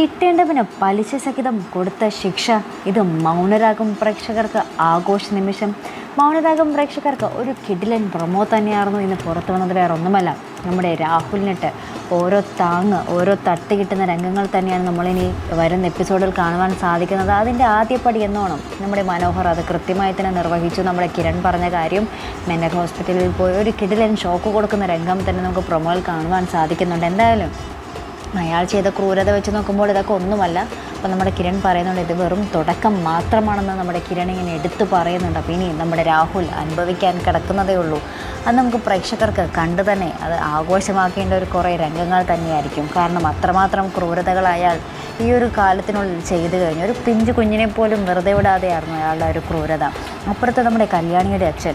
കിട്ടേണ്ടവന് പലിശ സഹിതം കൊടുത്ത ശിക്ഷ. ഇത് മൗനരാഗം പ്രേക്ഷകർക്ക് ആഘോഷ നിമിഷം. മൗനരാഗം പ്രേക്ഷകർക്ക് ഒരു കിടിലൻ പ്രൊമോ തന്നെയായിരുന്നു ഇന്ന് പുറത്തു വന്നത്. വേറെ ഒന്നുമല്ല. നമ്മുടെ രാഹുലിനിട്ട് ഓരോ താങ്ങ് ഓരോ തട്ട് കിട്ടുന്ന രംഗങ്ങൾ തന്നെയാണ് നമ്മളിനി വരുന്ന എപ്പിസോഡിൽ കാണുവാൻ സാധിക്കുന്നത്. അതിന്റെ ആദ്യപടി എന്നോണം നമ്മുടെ മനോഹർ അത് കൃത്യമായി തന്നെ നിർവഹിച്ചു. നമ്മുടെ കിരൺ പറഞ്ഞ കാര്യം മെന്റൽ ഹോസ്പിറ്റലിൽ പോയി ഒരു കിടിലൻ ഷോക്ക് കൊടുക്കുന്ന രംഗം തന്നെ നമുക്ക് പ്രൊമോയിൽ കാണുവാൻ സാധിക്കുന്നുണ്ട്. എന്തായാലും അയാൾ ചെയ്ത ക്രൂരത വെച്ച് നോക്കുമ്പോൾ ഇതൊക്കെ ഒന്നുമല്ല. അപ്പം നമ്മുടെ കിരൺ പറയുന്നുണ്ട് ഇത് വെറും തുടക്കം മാത്രമാണെന്ന് നമ്മുടെ കിരൺ ഇങ്ങനെ എടുത്തു പറയുന്നുണ്ട്. അപ്പോൾ ഇനി നമ്മുടെ രാഹുൽ അനുഭവിക്കാൻ കിടക്കുന്നതേ ഉള്ളൂ. അത് നമുക്ക് പ്രേക്ഷകർക്ക് കണ്ടു തന്നെ അത് ആഘോഷമാക്കേണ്ട ഒരു കുറേ രംഗങ്ങൾ തന്നെയായിരിക്കും. കാരണം അത്രമാത്രം ക്രൂരതകളായാൽ ഈ ഒരു കാലത്തിനുള്ളിൽ ചെയ്തു കഴിഞ്ഞു. ഒരു പിഞ്ചു കുഞ്ഞിനെ പോലും വെറുതെ വിടാതെയായിരുന്നു അയാളുടെ ഒരു ക്രൂരത. അപ്പുറത്ത് നമ്മുടെ കല്യാണിയുടെ അച്ഛൻ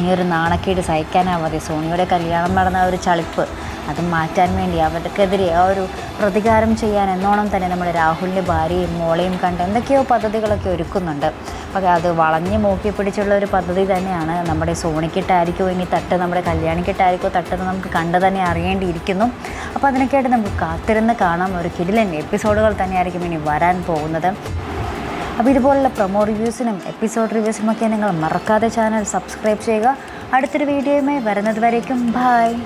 ഈ ഒരു നാണക്കേട് സഹിക്കാനാവാതെ സോണിയുടെ കല്യാണം നടന്ന ഒരു ചളിപ്പ് അത് മാറ്റാൻ വേണ്ടി അവർക്കെതിരെ ആ ഒരു പ്രതികാരം ചെയ്യാൻ എന്നോണം തന്നെ നമ്മുടെ രാഹുലിന്റെ ഭാര്യയും മോളെയും കണ്ട് എന്തൊക്കെയോ പദ്ധതികളൊക്കെ ഒരുക്കുന്നുണ്ട്. പക്ഷേ അത് വളഞ്ഞ് മൂക്കി പിടിച്ചുള്ള ഒരു പദ്ധതി തന്നെയാണ്. നമ്മുടെ സോണിക്കിട്ടായിരിക്കോ ഇനി തട്ട് നമ്മുടെ കല്യാണിക്കിട്ടായിരിക്കോ തട്ടെന്ന് നമുക്ക് കണ്ട് തന്നെ അറിയേണ്ടിയിരിക്കുന്നു. അപ്പോൾ അതിനൊക്കെയായിട്ട് നമുക്ക് കാത്തിരുന്ന് കാണാം. ഒരു കിടിലൻ എപ്പിസോഡുകൾ തന്നെയായിരിക്കും ഇനി വരാൻ പോകുന്നത്. അപ്പോൾ ഇതുപോലുള്ള പ്രൊമോ റിവ്യൂസിനും എപ്പിസോഡ് റിവ്യൂസിനും ഒക്കെ നിങ്ങൾ മറക്കാതെ ചാനൽ സബ്സ്ക്രൈബ് ചെയ്യുക. അടുത്തൊരു വീഡിയോയുമായി വരുന്നത് വരേക്കും. ബായ്